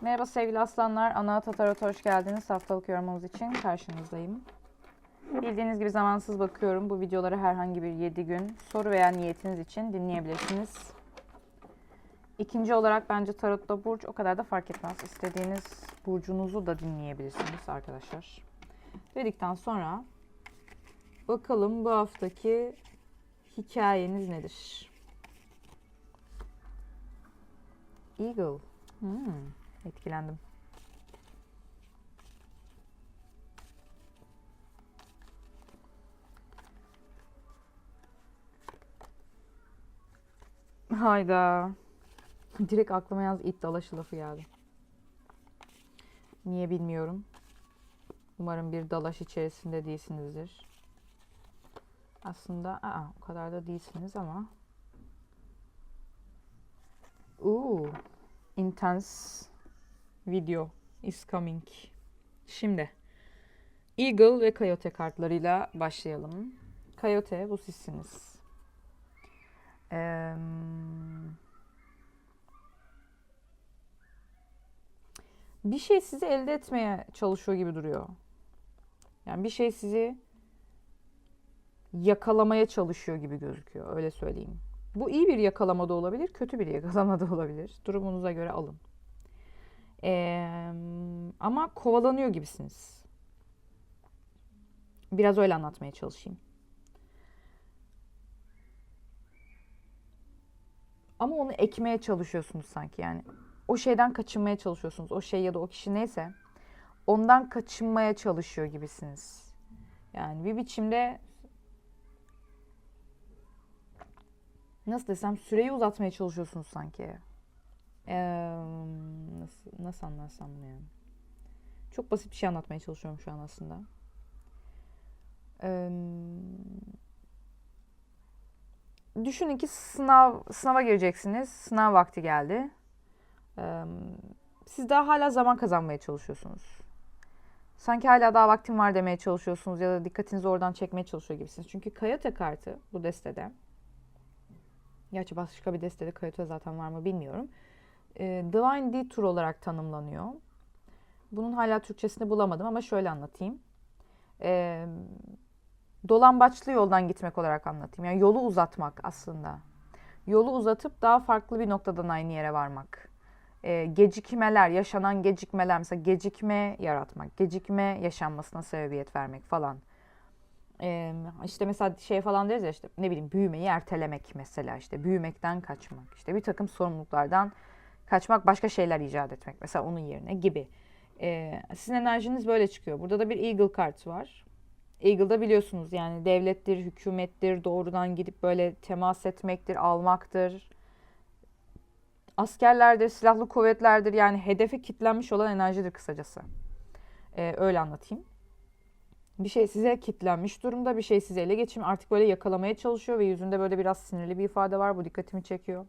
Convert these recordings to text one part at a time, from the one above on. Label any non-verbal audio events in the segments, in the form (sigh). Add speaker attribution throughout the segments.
Speaker 1: Merhaba sevgili aslanlar. Ana Tatarot hoş geldiniz. Haftalık yorumumuz için karşınızdayım. Bildiğiniz gibi zamansız bakıyorum. Bu videoları herhangi bir 7 gün soru veya niyetiniz için dinleyebilirsiniz. İkinci olarak bence tarotla burç o kadar da fark etmez. İstediğiniz burcunuzu da dinleyebilirsiniz arkadaşlar. Dedikten sonra bakalım bu haftaki hikayeniz nedir? Eagle. Hmm, etkilendim. Hayda. Direkt aklıma yalnız it dalaşı lafı geldi. Niye bilmiyorum. Umarım bir dalaş içerisinde değilsinizdir. Aslında aa, o kadar da değilsiniz ama. Ooh, intense video is coming. Şimdi Eagle ve Coyote kartlarıyla başlayalım. Coyote bu sizsiniz. Eee, bir şey sizi elde etmeye çalışıyor gibi duruyor. Yani bir şey sizi yakalamaya çalışıyor gibi gözüküyor. Öyle söyleyeyim. Bu iyi bir yakalama da olabilir, kötü bir yakalama da olabilir. Durumunuza göre alın. Ee, ama kovalanıyor gibisiniz. Biraz öyle anlatmaya çalışayım. Ama onu ekmeye çalışıyorsunuz sanki yani. O şeyden kaçınmaya çalışıyorsunuz. O şey ya da o kişi neyse ondan kaçınmaya çalışıyor gibisiniz. Yani bir biçimde nasıl desem süreyi uzatmaya çalışıyorsunuz sanki. Ee, nasıl, nasıl anlarsam bunu yani. Çok basit bir şey anlatmaya çalışıyorum şu an aslında. Ee, düşünün ki sınav sınava gireceksiniz. Sınav vakti geldi. Ee, siz daha hala zaman kazanmaya çalışıyorsunuz. Sanki hala daha vaktim var demeye çalışıyorsunuz ya da dikkatinizi oradan çekmeye çalışıyor gibisiniz. Çünkü Kayate kartı bu destede. Gerçi başka bir destede Kayate zaten var mı bilmiyorum. Ee, Divine Detour olarak tanımlanıyor. Bunun hala Türkçesini bulamadım ama şöyle anlatayım. Ee, dolambaçlı yoldan gitmek olarak anlatayım. Yani yolu uzatmak aslında. Yolu uzatıp daha farklı bir noktadan aynı yere varmak. Ee, gecikmeler, yaşanan gecikmeler, mesela gecikme yaratmak, gecikme yaşanmasına sebebiyet vermek falan. Ee, işte mesela şey falan deriz ya işte ne bileyim büyümeyi ertelemek mesela işte büyümekten kaçmak, işte bir takım sorumluluklardan kaçmak, başka şeyler icat etmek mesela onun yerine gibi. Ee, sizin enerjiniz böyle çıkıyor. Burada da bir Eagle kartı var. Eagle'da biliyorsunuz yani devlettir, hükümettir, doğrudan gidip böyle temas etmektir, almaktır. Askerlerdir, silahlı kuvvetlerdir yani hedefe kitlenmiş olan enerjidir kısacası. Ee, öyle anlatayım. Bir şey size kitlenmiş durumda, bir şey size ele geçim artık böyle yakalamaya çalışıyor ve yüzünde böyle biraz sinirli bir ifade var. Bu dikkatimi çekiyor.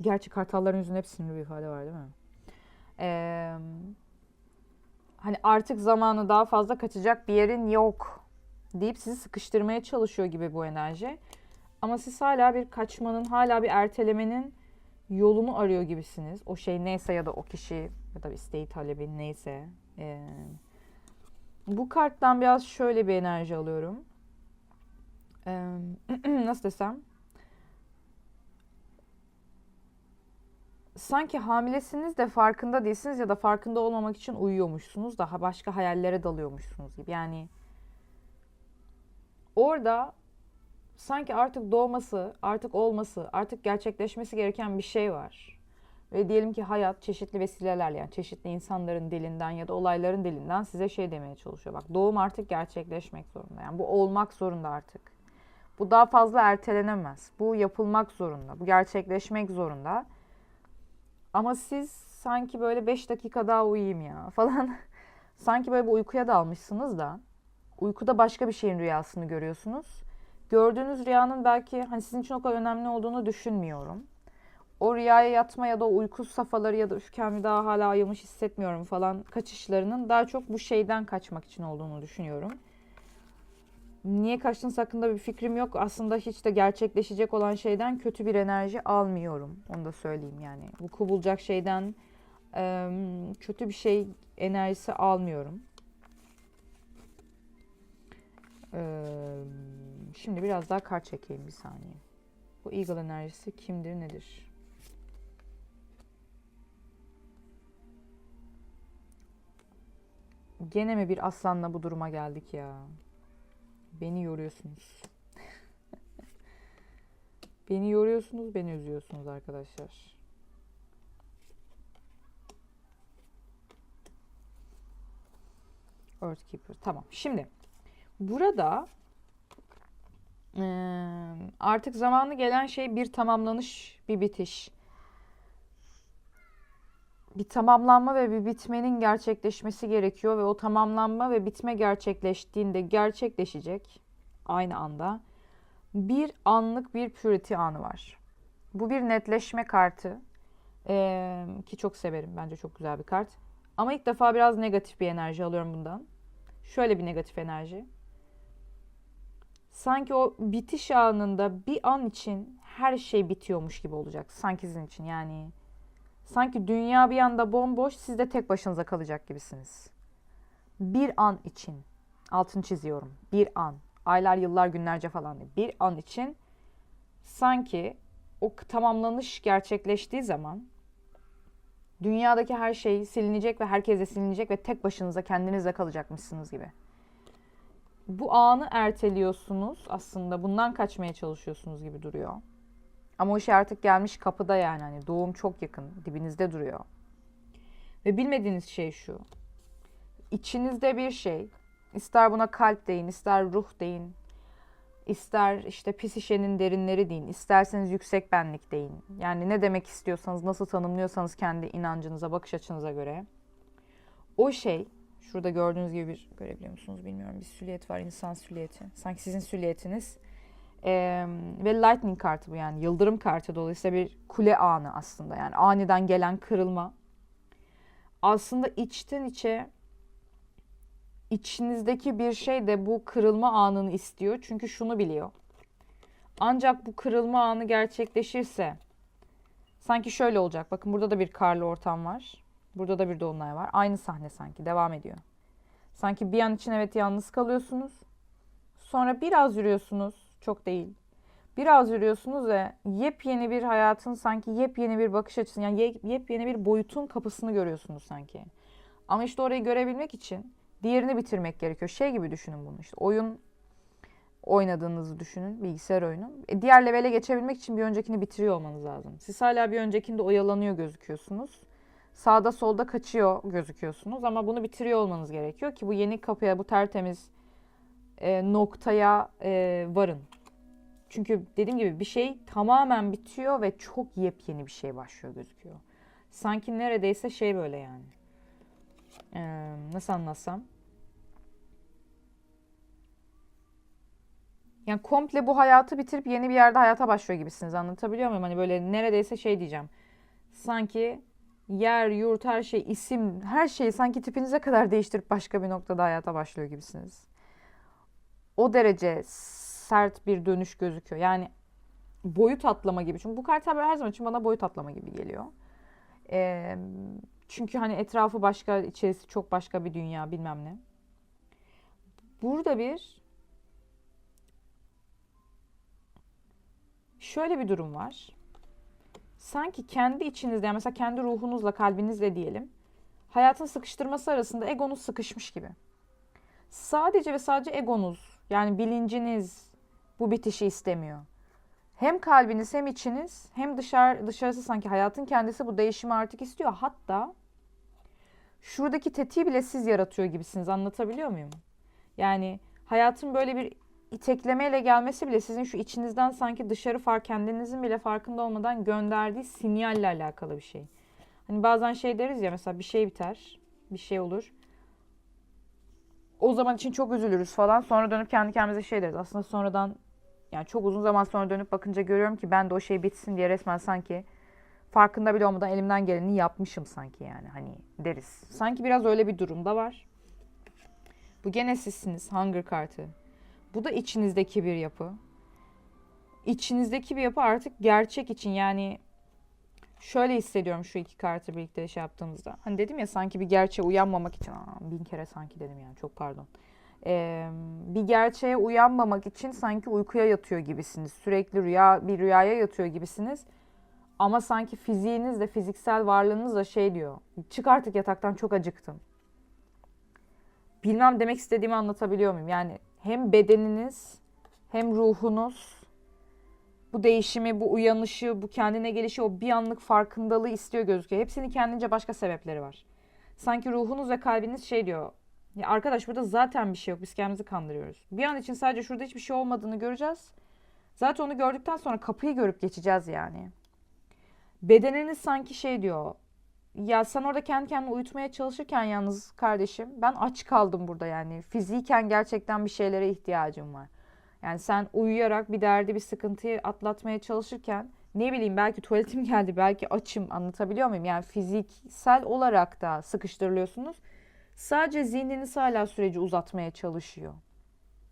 Speaker 1: Gerçi kartalların yüzünde hep sinirli bir ifade var değil mi? Ee, hani artık zamanı daha fazla kaçacak bir yerin yok deyip sizi sıkıştırmaya çalışıyor gibi bu enerji. Ama siz hala bir kaçmanın, hala bir ertelemenin yolunu arıyor gibisiniz. O şey neyse ya da o kişi ya da isteği talebi neyse. Ee, bu karttan biraz şöyle bir enerji alıyorum. Ee, (clears throat) nasıl desem? Sanki hamilesiniz de farkında değilsiniz ya da farkında olmamak için uyuyormuşsunuz. Daha başka hayallere dalıyormuşsunuz gibi. Yani orada sanki artık doğması, artık olması, artık gerçekleşmesi gereken bir şey var. Ve diyelim ki hayat çeşitli vesilelerle yani çeşitli insanların dilinden ya da olayların dilinden size şey demeye çalışıyor. Bak doğum artık gerçekleşmek zorunda. Yani bu olmak zorunda artık. Bu daha fazla ertelenemez. Bu yapılmak zorunda. Bu gerçekleşmek zorunda. Ama siz sanki böyle 5 dakika daha uyuyayım ya falan. (laughs) sanki böyle bir uykuya dalmışsınız da uykuda başka bir şeyin rüyasını görüyorsunuz. Gördüğünüz rüyanın belki hani sizin için o kadar önemli olduğunu düşünmüyorum. O rüyaya yatma ya da uyku safhaları ya da üf kendimi daha hala ayılmış hissetmiyorum falan kaçışlarının daha çok bu şeyden kaçmak için olduğunu düşünüyorum. Niye kaçtığınız hakkında bir fikrim yok. Aslında hiç de gerçekleşecek olan şeyden kötü bir enerji almıyorum. Onu da söyleyeyim yani. Bu bulacak şeyden kötü bir şey enerjisi almıyorum. Şimdi biraz daha kart çekeyim bir saniye. Bu Eagle enerjisi kimdir nedir? Gene mi bir aslanla bu duruma geldik ya? Beni yoruyorsunuz. (laughs) beni yoruyorsunuz, beni üzüyorsunuz arkadaşlar. Earthkeeper. Tamam. Şimdi burada artık zamanı gelen şey bir tamamlanış, bir bitiş. Bir tamamlanma ve bir bitmenin gerçekleşmesi gerekiyor ve o tamamlanma ve bitme gerçekleştiğinde gerçekleşecek aynı anda bir anlık bir purity anı var. Bu bir netleşme kartı Eee, ki çok severim. Bence çok güzel bir kart. Ama ilk defa biraz negatif bir enerji alıyorum bundan. Şöyle bir negatif enerji. Sanki o bitiş anında bir an için her şey bitiyormuş gibi olacak. Sanki sizin için yani. Sanki dünya bir anda bomboş, siz de tek başınıza kalacak gibisiniz. Bir an için. Altını çiziyorum. Bir an. Aylar, yıllar, günlerce falan değil. Bir an için sanki o tamamlanış gerçekleştiği zaman dünyadaki her şey silinecek ve herkes de silinecek ve tek başınıza kendinizle kalacakmışsınız gibi. Bu anı erteliyorsunuz aslında bundan kaçmaya çalışıyorsunuz gibi duruyor. Ama o şey artık gelmiş kapıda yani hani doğum çok yakın dibinizde duruyor. Ve bilmediğiniz şey şu. İçinizde bir şey ister buna kalp deyin ister ruh deyin ister işte psişenin derinleri deyin, isterseniz yüksek benlik deyin. Yani ne demek istiyorsanız, nasıl tanımlıyorsanız kendi inancınıza, bakış açınıza göre. O şey, şurada gördüğünüz gibi bir, görebiliyor musunuz bilmiyorum, bir silüet var, insan silüeti. Sanki sizin silüetiniz. Ee, ve lightning kartı bu yani, yıldırım kartı dolayısıyla bir kule anı aslında. Yani aniden gelen kırılma. Aslında içten içe içinizdeki bir şey de bu kırılma anını istiyor. Çünkü şunu biliyor. Ancak bu kırılma anı gerçekleşirse sanki şöyle olacak. Bakın burada da bir karlı ortam var. Burada da bir dolunay var. Aynı sahne sanki devam ediyor. Sanki bir an için evet yalnız kalıyorsunuz. Sonra biraz yürüyorsunuz. Çok değil. Biraz yürüyorsunuz ve yepyeni bir hayatın sanki yepyeni bir bakış açısı yani yepyeni bir boyutun kapısını görüyorsunuz sanki. Ama işte orayı görebilmek için Diğerini bitirmek gerekiyor. Şey gibi düşünün bunu işte. Oyun oynadığınızı düşünün. Bilgisayar oyunu. E, diğer levele geçebilmek için bir öncekini bitiriyor olmanız lazım. Siz hala bir öncekinde oyalanıyor gözüküyorsunuz. Sağda solda kaçıyor gözüküyorsunuz ama bunu bitiriyor olmanız gerekiyor ki bu yeni kapıya, bu tertemiz e, noktaya e, varın. Çünkü dediğim gibi bir şey tamamen bitiyor ve çok yepyeni bir şey başlıyor gözüküyor. Sanki neredeyse şey böyle yani. Ee, nasıl anlatsam? Yani komple bu hayatı bitirip yeni bir yerde hayata başlıyor gibisiniz. Anlatabiliyor muyum? Hani böyle neredeyse şey diyeceğim. Sanki yer, yurt, her şey, isim, her şeyi sanki tipinize kadar değiştirip başka bir noktada hayata başlıyor gibisiniz. O derece sert bir dönüş gözüküyor. Yani boyut atlama gibi. Çünkü bu kart her zaman için bana boyut atlama gibi geliyor. Ee, çünkü hani etrafı başka, içerisi çok başka bir dünya bilmem ne. Burada bir şöyle bir durum var. Sanki kendi içinizde yani mesela kendi ruhunuzla kalbinizle diyelim. Hayatın sıkıştırması arasında egonuz sıkışmış gibi. Sadece ve sadece egonuz yani bilinciniz bu bitişi istemiyor. Hem kalbiniz hem içiniz hem dışarı, dışarısı sanki hayatın kendisi bu değişimi artık istiyor. Hatta şuradaki tetiği bile siz yaratıyor gibisiniz. Anlatabiliyor muyum? Yani hayatın böyle bir iteklemeyle gelmesi bile sizin şu içinizden sanki dışarı fark kendinizin bile farkında olmadan gönderdiği sinyalle alakalı bir şey. Hani bazen şey deriz ya mesela bir şey biter, bir şey olur. O zaman için çok üzülürüz falan. Sonra dönüp kendi kendimize şey deriz. Aslında sonradan yani çok uzun zaman sonra dönüp bakınca görüyorum ki ben de o şey bitsin diye resmen sanki farkında bile olmadan elimden geleni yapmışım sanki yani hani deriz. Sanki biraz öyle bir durumda var. Bu gene sizsiniz Hunger kartı. Bu da içinizdeki bir yapı. İçinizdeki bir yapı artık gerçek için yani şöyle hissediyorum şu iki kartı birlikte şey yaptığımızda. Hani dedim ya sanki bir gerçeğe uyanmamak için. Aa, bin kere sanki dedim yani çok pardon. Ee, bir gerçeğe uyanmamak için sanki uykuya yatıyor gibisiniz. Sürekli rüya bir rüyaya yatıyor gibisiniz. Ama sanki fiziğiniz de fiziksel varlığınız da şey diyor. Çık artık yataktan çok acıktım. Bilmem demek istediğimi anlatabiliyor muyum? Yani hem bedeniniz hem ruhunuz bu değişimi, bu uyanışı, bu kendine gelişi, o bir anlık farkındalığı istiyor gözüküyor. Hepsinin kendince başka sebepleri var. Sanki ruhunuz ve kalbiniz şey diyor. Ya arkadaş burada zaten bir şey yok. Biz kendimizi kandırıyoruz. Bir an için sadece şurada hiçbir şey olmadığını göreceğiz. Zaten onu gördükten sonra kapıyı görüp geçeceğiz yani. Bedeniniz sanki şey diyor. Ya sen orada kendi kendini uyutmaya çalışırken yalnız kardeşim ben aç kaldım burada yani. Fiziken gerçekten bir şeylere ihtiyacım var. Yani sen uyuyarak bir derdi bir sıkıntıyı atlatmaya çalışırken ne bileyim belki tuvaletim (laughs) geldi belki açım anlatabiliyor muyum? Yani fiziksel olarak da sıkıştırılıyorsunuz. Sadece zihniniz hala süreci uzatmaya çalışıyor.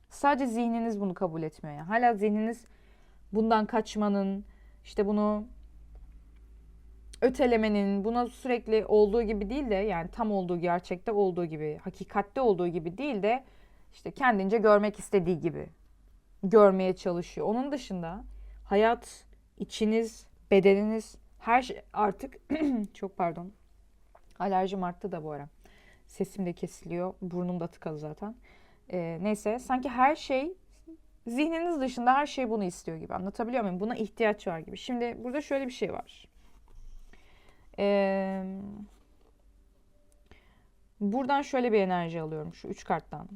Speaker 1: Sadece zihniniz bunu kabul etmiyor. Yani hala zihniniz bundan kaçmanın, işte bunu ötelemenin, buna sürekli olduğu gibi değil de yani tam olduğu gerçekte olduğu gibi, hakikatte olduğu gibi değil de işte kendince görmek istediği gibi görmeye çalışıyor. Onun dışında hayat, içiniz, bedeniniz her şey artık (clears throat) çok pardon. Alerjim arttı da bu ara. Sesim de kesiliyor. Burnum da tıkalı zaten. Ee, neyse sanki her şey zihniniz dışında her şey bunu istiyor gibi. Anlatabiliyor muyum? Buna ihtiyaç var gibi. Şimdi burada şöyle bir şey var. Ee, buradan şöyle bir enerji alıyorum şu üç karttan.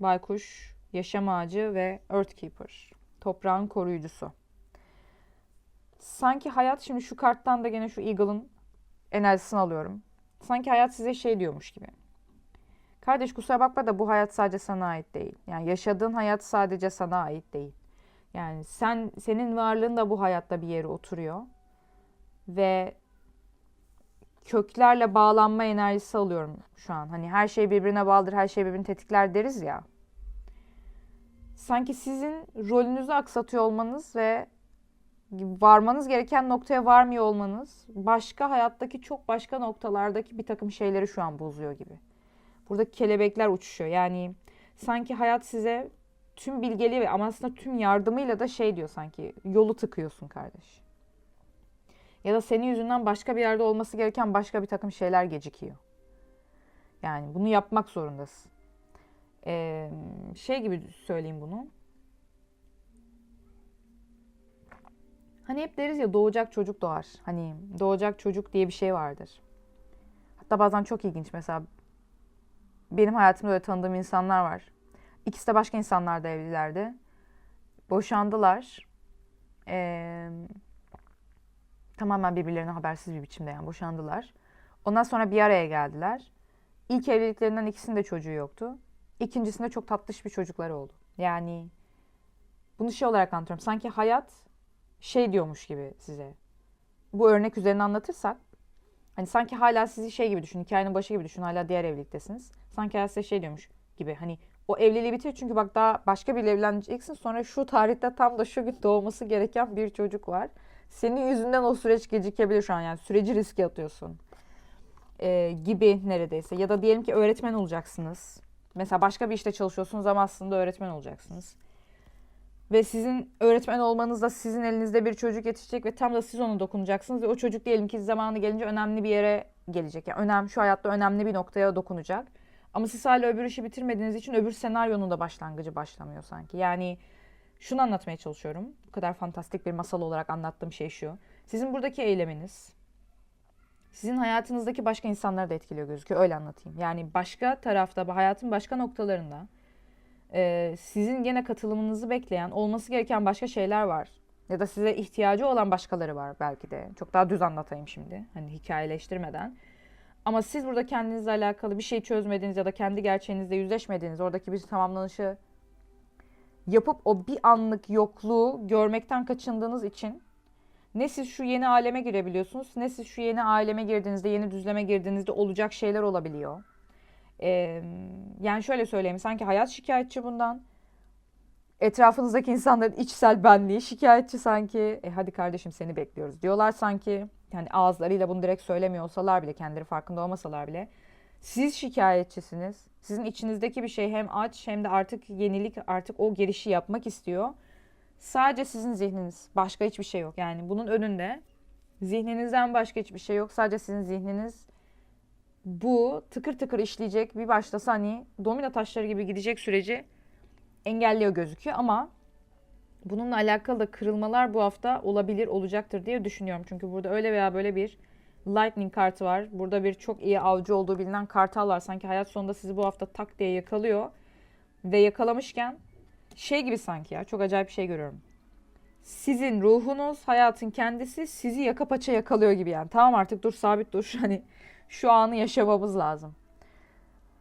Speaker 1: Baykuş, Yaşam Ağacı ve Earthkeeper. Toprağın koruyucusu. Sanki hayat şimdi şu karttan da gene şu Eagle'ın enerjisini alıyorum. Sanki hayat size şey diyormuş gibi. Kardeş kusura bakma da bu hayat sadece sana ait değil. Yani yaşadığın hayat sadece sana ait değil. Yani sen senin varlığın da bu hayatta bir yere oturuyor. Ve köklerle bağlanma enerjisi alıyorum şu an. Hani her şey birbirine bağlıdır, her şey birbirini tetikler deriz ya. Sanki sizin rolünüzü aksatıyor olmanız ve varmanız gereken noktaya varmıyor olmanız başka hayattaki çok başka noktalardaki bir takım şeyleri şu an bozuyor gibi. Burada kelebekler uçuşuyor. Yani sanki hayat size tüm bilgeliği ve ama aslında tüm yardımıyla da şey diyor sanki yolu tıkıyorsun kardeş. Ya da senin yüzünden başka bir yerde olması gereken başka bir takım şeyler gecikiyor. Yani bunu yapmak zorundasın. Ee, şey gibi söyleyeyim bunu. Hani hep deriz ya doğacak çocuk doğar. Hani doğacak çocuk diye bir şey vardır. Hatta bazen çok ilginç mesela benim hayatımda öyle tanıdığım insanlar var. İkisi de başka insanlar da evlilerdi. Boşandılar. Ee, tamamen birbirlerine habersiz bir biçimde yani boşandılar. Ondan sonra bir araya geldiler. İlk evliliklerinden ikisinin de çocuğu yoktu. İkincisinde çok tatlış bir çocukları oldu. Yani bunu şey olarak anlatıyorum. Sanki hayat şey diyormuş gibi size. Bu örnek üzerine anlatırsak hani sanki hala sizi şey gibi düşün. Hikayenin başı gibi düşün. Hala diğer evliliktesiniz. Sanki hayat size şey diyormuş gibi. Hani o evliliği bitir çünkü bak daha başka biriyle evleneceksin. Sonra şu tarihte tam da şu gün doğması gereken bir çocuk var. Senin yüzünden o süreç gecikebilir şu an. Yani süreci riske atıyorsun. Ee, gibi neredeyse. Ya da diyelim ki öğretmen olacaksınız. Mesela başka bir işte çalışıyorsunuz ama aslında öğretmen olacaksınız. Ve sizin öğretmen olmanızda sizin elinizde bir çocuk yetişecek ve tam da siz ona dokunacaksınız. Ve o çocuk diyelim ki zamanı gelince önemli bir yere gelecek. Yani önem, şu hayatta önemli bir noktaya dokunacak. Ama siz hala öbür işi bitirmediğiniz için öbür senaryonun da başlangıcı başlamıyor sanki. Yani şunu anlatmaya çalışıyorum. Bu kadar fantastik bir masal olarak anlattığım şey şu. Sizin buradaki eyleminiz sizin hayatınızdaki başka insanları da etkiliyor gözüküyor. Öyle anlatayım. Yani başka tarafta, hayatın başka noktalarında e, sizin gene katılımınızı bekleyen, olması gereken başka şeyler var. Ya da size ihtiyacı olan başkaları var belki de. Çok daha düz anlatayım şimdi. Hani hikayeleştirmeden. Ama siz burada kendinizle alakalı bir şey çözmediğiniz ya da kendi gerçeğinizle yüzleşmediğiniz, oradaki bir tamamlanışı yapıp o bir anlık yokluğu görmekten kaçındığınız için ne siz şu yeni aleme girebiliyorsunuz ne siz şu yeni aleme girdiğinizde, yeni düzleme girdiğinizde olacak şeyler olabiliyor. Ee, yani şöyle söyleyeyim sanki hayat şikayetçi bundan. Etrafınızdaki insanların içsel benliği şikayetçi sanki. E hadi kardeşim seni bekliyoruz diyorlar sanki. yani ağızlarıyla bunu direkt söylemiyor olsalar bile kendileri farkında olmasalar bile siz şikayetçisiniz. Sizin içinizdeki bir şey hem aç hem de artık yenilik artık o gelişi yapmak istiyor. Sadece sizin zihniniz. Başka hiçbir şey yok. Yani bunun önünde zihninizden başka hiçbir şey yok. Sadece sizin zihniniz bu tıkır tıkır işleyecek bir başlasa hani domino taşları gibi gidecek süreci engelliyor gözüküyor ama bununla alakalı da kırılmalar bu hafta olabilir, olacaktır diye düşünüyorum. Çünkü burada öyle veya böyle bir Lightning kartı var. Burada bir çok iyi avcı olduğu bilinen kartal var. Sanki hayat sonunda sizi bu hafta tak diye yakalıyor. Ve yakalamışken şey gibi sanki ya çok acayip bir şey görüyorum. Sizin ruhunuz, hayatın kendisi sizi yaka paça yakalıyor gibi yani. Tamam artık dur sabit dur. (laughs) Hani şu anı yaşamamız lazım.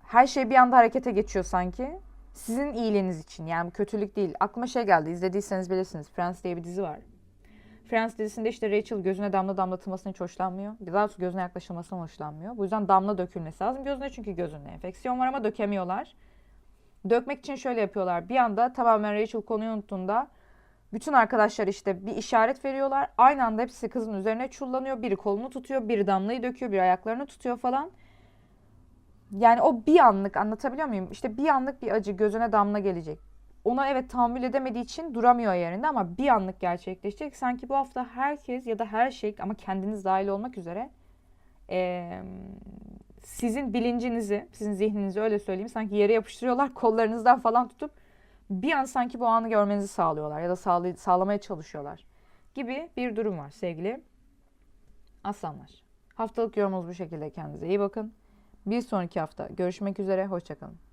Speaker 1: Her şey bir anda harekete geçiyor sanki. Sizin iyiliğiniz için yani kötülük değil. Aklıma şey geldi izlediyseniz bilirsiniz. Friends diye bir dizi var. Friends dizisinde işte Rachel gözüne damla damlatılmasına hiç hoşlanmıyor. Daha doğrusu gözüne yaklaşılmasından hoşlanmıyor. Bu yüzden damla dökülmesi lazım. Gözüne çünkü gözünde enfeksiyon var ama dökemiyorlar. Dökmek için şöyle yapıyorlar. Bir anda tamamen Rachel konuyu unuttuğunda bütün arkadaşlar işte bir işaret veriyorlar. Aynı anda hepsi kızın üzerine çullanıyor. Biri kolunu tutuyor, biri damlayı döküyor, biri ayaklarını tutuyor falan. Yani o bir anlık anlatabiliyor muyum? İşte bir anlık bir acı gözüne damla gelecek. Ona evet tahammül edemediği için duramıyor yerinde ama bir anlık gerçekleşecek. Sanki bu hafta herkes ya da her şey ama kendiniz dahil olmak üzere eee, sizin bilincinizi, sizin zihninizi öyle söyleyeyim sanki yere yapıştırıyorlar kollarınızdan falan tutup bir an sanki bu anı görmenizi sağlıyorlar ya da sağlay- sağlamaya çalışıyorlar gibi bir durum var sevgili aslanlar. Haftalık yorumunuz bu şekilde kendinize iyi bakın. Bir sonraki hafta görüşmek üzere, hoşçakalın.